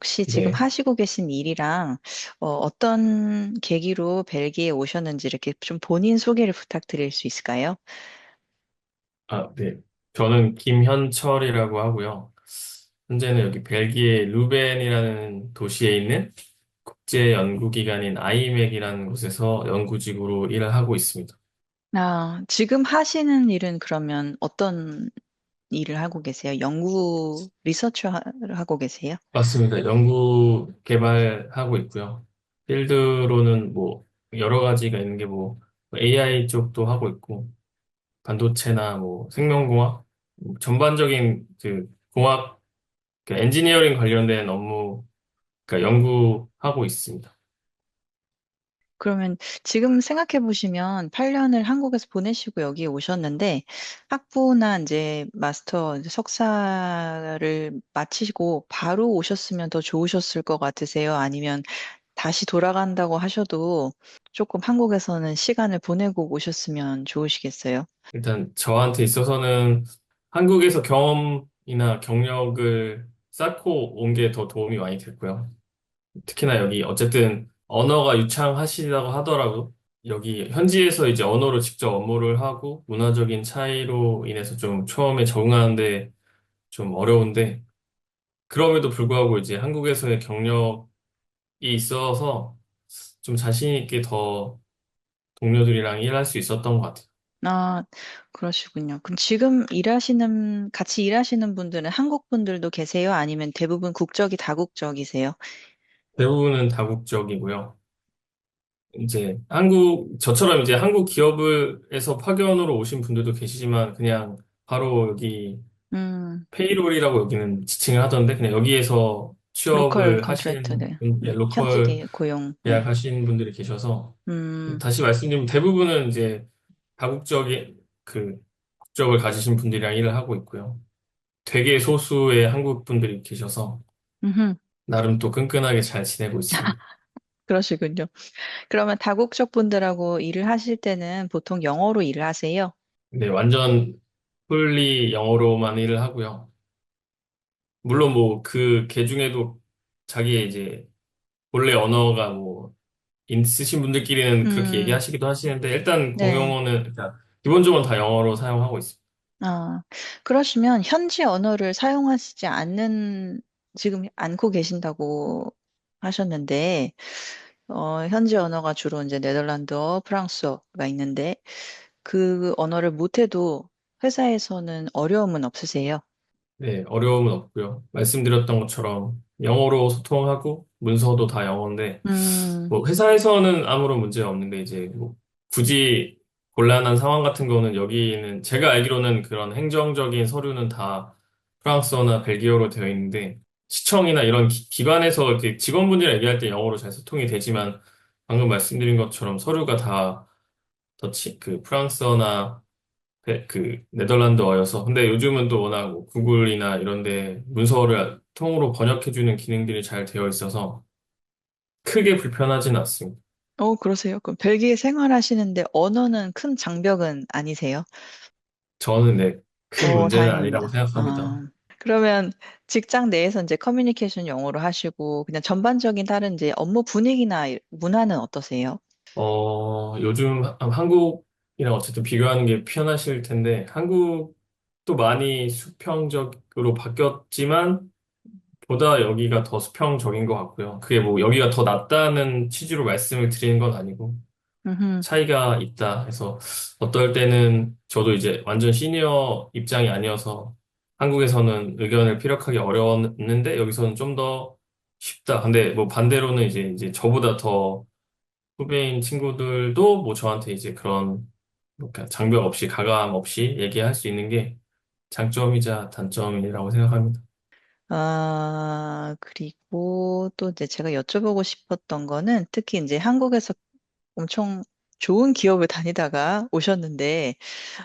혹시 지금 네. 하시고 계신 일이랑 어, 어떤 계기로 벨기에 오셨는지 이렇게 좀 본인 소개를 부탁드릴 수 있을까요? 아, 네. 저는 김현철이라고 하고요. 현재는 여기 벨기에 루벤이라는 도시에 있는 국제 연구기관인 아이맥이라는 곳에서 연구직으로 일을 하고 있습니다. 아, 지금 하시는 일은 그러면 어떤 일을 하고 계세요? 연구 리서치를 하고 계세요? 맞습니다. 연구 개발하고 있고요. 필드로는 뭐 여러 가지가 있는 게 뭐 AI 쪽도 하고 있고 반도체나 뭐 생명공학 뭐 전반적인 그 공학 그 엔지니어링 관련된 업무 그러니까 연구하고 있습니다. 그러면 지금 생각해 보시면 8 년을 한국에서 보내시고 여기 오셨는데 학부나 이제 마스터 석사를 마치시고 바로 오셨으면 더 좋으셨을 것 같으세요? 아니면 다시 돌아간다고 하셔도 조금 한국에서는 시간을 보내고 오셨으면 좋으시겠어요? 일단 저한테 있어서는 한국에서 경험이나 경력을 쌓고 온 게 더 도움이 많이 됐고요. 특히나 여기 어쨌든 언어가 유창하시다고 하더라도 여기 현지에서 이제 언어로 직접 업무를 하고 문화적인 차이로 인해서 좀 처음에 적응하는데 좀 어려운데 그럼에도 불구하고 이제 한국에서의 경력이 있어서 좀 자신 있게 더 동료들이랑 일할 수 있었던 것 같아요. 아, 그러시군요. 그럼 지금 일하시는, 같이 일하시는 분들은 한국 분들도 계세요? 아니면 대부분 국적이 다국적이세요? 대부분은 다국적이고요. 이제 한국, 저처럼 이제 한국 기업에서 파견으로 오신 분들도 계시지만 그냥 바로 여기 음, 페이롤이라고 여기는 지칭을 하던데 그냥 여기에서 로컬 취업을 컨트랙트, 하시는 네. 분, 예, 로컬 현지 고용, 네. 계약하시는 분들이 계셔서 음, 다시 말씀드리면 대부분은 이제 다국적인 그 국적을 가지신 분들이랑 일을 하고 있고요. 되게 소수의 한국 분들이 계셔서 음흠, 나름 또 끈끈하게 잘 지내고 있습니다. 그러시군요. 그러면 다국적 분들하고 일을 하실 때는 보통 영어로 일을 하세요? 네, 완전 풀리 영어로만 일을 하고요. 물론 뭐 그 개 중에도 자기의 이제 본래 언어가 뭐 있으신 분들끼리는 그렇게 음, 얘기하시기도 하시는데 일단 네. 공용어는 일단 기본적으로 다 영어로 사용하고 있습니다. 아, 그러시면 현지 언어를 사용하시지 않는, 지금 않고 계신다고 하셨는데, 어, 현지 언어가 주로 이제 네덜란드어, 프랑스어가 있는데, 그 언어를 못해도 회사에서는 어려움은 없으세요? 네, 어려움은 없고요. 말씀드렸던 것처럼 영어로 소통하고 문서도 다 영어인데 음, 뭐 회사에서는 아무런 문제 없는데 이제 뭐 굳이 곤란한 상황 같은 거는 여기는 제가 알기로는 그런 행정적인 서류는 다 프랑스어나 벨기어로 되어 있는데 시청이나 이런 기, 기관에서 이렇게 직원분들이랑 얘기할 때 영어로 잘 소통이 되지만 방금 말씀드린 것처럼 서류가 다 더치 그 프랑스어나 네, 그 네덜란드어여서 근데 요즘은 또 워낙 뭐 구글이나 이런 데 문서를 통으로 번역해주는 기능들이 잘 되어 있어서 크게 불편하진 않습니다. 어, 그러세요? 그럼 벨기에 생활하시는데 언어는 큰 장벽은 아니세요? 저는 네, 큰 어, 문제는 아니라고 다행입니다. 생각합니다. 아, 그러면 직장 내에서 이제 커뮤니케이션 영어로 하시고, 그냥 전반적인 다른 이제 업무 분위기나 이- 문화는 어떠세요? 어, 요즘 하- 한국이랑 어쨌든 비교하는 게 편하실 텐데 한국도 많이 수평적으로 바뀌었지만 보다 여기가 더 수평적인 것 같고요. 그게 뭐 여기가 더 낫다는 취지로 말씀을 드리는 건 아니고 음, 차이가 있다 해서 어떨 때는 저도 이제 완전 시니어 입장이 아니어서 한국에서는 의견을 피력하기 어려웠는데 여기서는 좀 더 쉽다. 근데 뭐 반대로는 이제 이제 저보다 더 후배인 친구들도 뭐 저한테 이제 그런 그러니까 장벽 없이 가감 없이 얘기할 수 있는 게 장점이자 단점이라고 생각합니다. 아, 그리고 또 이제 제가 여쭤보고 싶었던 거는 특히 이제 한국에서 엄청 좋은 기업을 다니다가 오셨는데,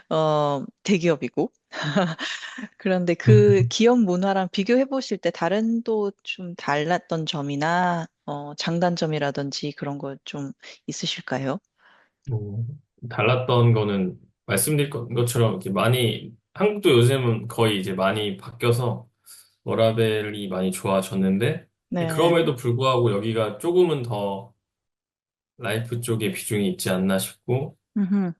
어, 대기업이고. 그런데 그 기업 문화랑 비교해 보실 때 다른 또 좀 달랐던 점이나, 어, 장단점이라든지 그런 거 좀 있으실까요? 뭐, 달랐던 거는 말씀드린 것- 것처럼 이렇게 많이 한국도 요즘은 거의 이제 많이 바뀌어서 워라밸이 많이 좋아졌는데 네. 그럼에도 불구하고 여기가 조금은 더 라이프 쪽에 비중이 있지 않나 싶고, 음흠.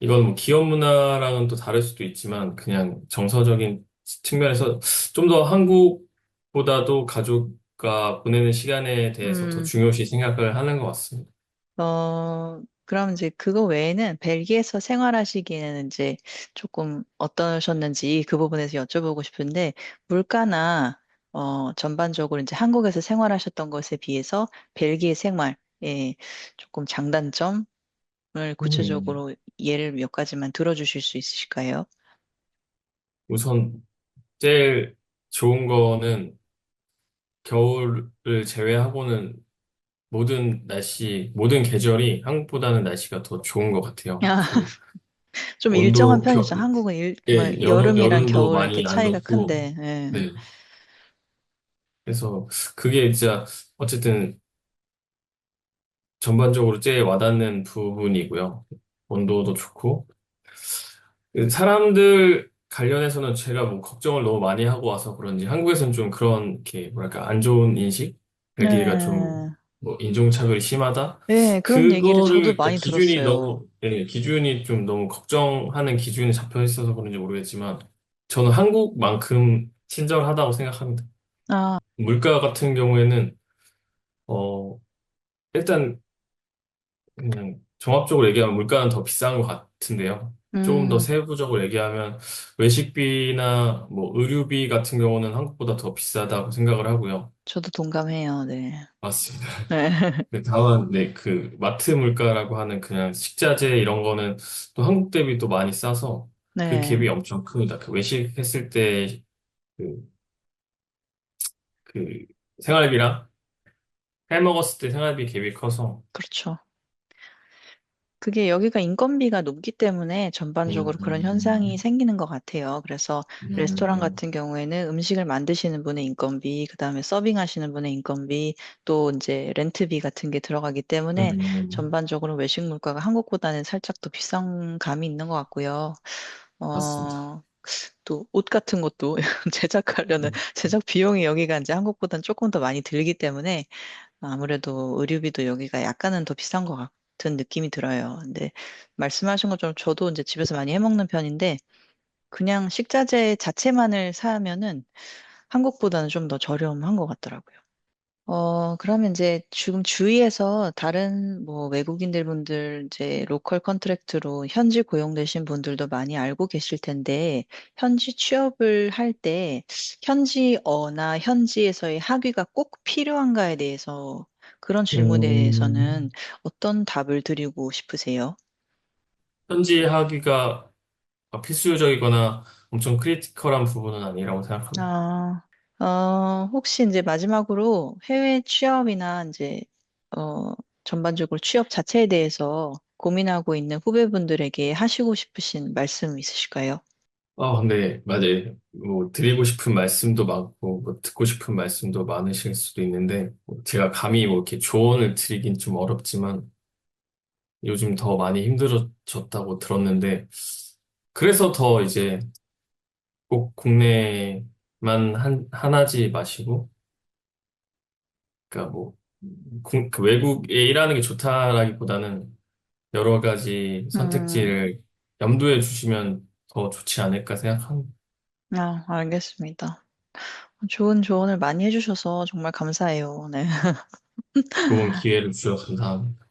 이건 뭐 기업 문화랑은 또 다를 수도 있지만, 그냥 정서적인 측면에서 좀 더 한국보다도 가족과 보내는 시간에 대해서 더 음, 중요시 생각을 하는 것 같습니다. 어, 그럼 이제 그거 외에는 벨기에에서 생활하시기에는 이제 조금 어떠셨는지 그 부분에서 여쭤보고 싶은데, 물가나, 어, 전반적으로 이제 한국에서 생활하셨던 것에 비해서 벨기에 생활, 예, 조금 장단점을 음, 구체적으로 예를 몇 가지만 들어주실 수 있으실까요? 우선 제일 좋은 거는 겨울을 제외하고는 모든 날씨, 모든 계절이 한국보다는 날씨가 더 좋은 것 같아요. 그 좀 일정한 온도, 겨, 편이죠. 한국은 일, 뭐 예, 여름, 여름이랑 여름도 겨울 이렇게 많이 안 차이가 덥고, 큰데, 예. 네. 그래서 그게 진짜 어쨌든 전반적으로 제일 와닿는 부분이고요. 온도도 좋고. 그 사람들 관련해서는 제가 뭐 걱정을 너무 많이 하고 와서 그런지 한국에서는 좀 그런, 게 뭐랄까, 안 좋은 인식? 벨기에가 좀 네. 뭐 인종차별이 심하다? 네, 그런 얘기를 저도 그거를 많이 기준이 들었어요. 너무, 예, 기준이 좀 너무 걱정하는 기준이 잡혀 있어서 그런지 모르겠지만, 저는 한국만큼 친절하다고 생각합니다. 아, 물가 같은 경우에는, 어, 일단 그냥 종합적으로 얘기하면 물가는 더 비싼 것 같은데요. 조금 더 음, 세부적으로 얘기하면 외식비나 뭐 의류비 같은 경우는 한국보다 더 비싸다고 생각을 하고요. 저도 동감해요. 네. 맞습니다. 네. 네, 다만, 네, 그, 마트 물가라고 하는 그냥 식자재 이런 거는 또 한국 대비 또 많이 싸서 그 네. 갭이 엄청 큽니다. 그 외식했을 때 그, 그 생활비랑 해 먹었을 때 생활비 갭이 커서, 그렇죠. 그게 여기가 인건비가 높기 때문에 음, 전반적으로 그런 현상이 음, 생기는 것 같아요. 그래서 레스토랑 음, 같은 경우에는 음식을 만드시는 분의 인건비, 그다음에 서빙하시는 분의 인건비, 또 이제 렌트비 같은 게 들어가기 때문에 음, 전반적으로 외식 물가가 한국보다는 살짝 더 비싼 감이 있는 것 같고요. 맞습니다. 어, 또 옷 같은 것도 제작하려는 음, 제작 비용이 여기가 이제 한국보다는 조금 더 많이 들기 때문에 아무래도 의료비도 여기가 약간은 더 비싼 것 같 은 느낌이 들어요. 근데 말씀하신 것처럼 저도 이제 집에서 많이 해 먹는 편인데 그냥 식자재 자체만을 사면은 한국보다는 좀 더 저렴한 것 같더라고요. 어, 그러면 이제 지금 주위에서 다른 뭐 외국인들 분들 이제 로컬 컨트랙트로 현지 고용되신 분들도 많이 알고 계실 텐데 현지 취업을 할 때 현지어나 현지에서의 학위가 꼭 필요한가에 대해서 그런 질문에 대해서는 음, 어떤 답을 드리고 싶으세요? 현지 하기가 필수적이거나 엄청 크리티컬한 부분은 아니라고 생각합니다. 아, 어, 혹시 이제 마지막으로 해외 취업이나 이제, 어, 전반적으로 취업 자체에 대해서 고민하고 있는 후배분들에게 하시고 싶으신 말씀 있으실까요? 아, 근데, 맞아요. 뭐, 드리고 싶은 말씀도 많고, 뭐, 듣고 싶은 말씀도 많으실 수도 있는데, 뭐 제가 감히 뭐, 이렇게 조언을 드리긴 좀 어렵지만, 요즘 더 많이 힘들어졌다고 들었는데, 그래서 더 이제 꼭 국내만 한, 하나지 마시고, 그러니까 뭐, 공- 그 외국에 일하는 게 좋다라기보다는 여러 가지 음, 선택지를 염두에 두시면 더 좋지 않을까 생각합니다. 아, 알겠습니다. 좋은 조언을 많이 해주셔서 정말 감사해요. 네. 좋은 기회를 주셔서 감사합니다.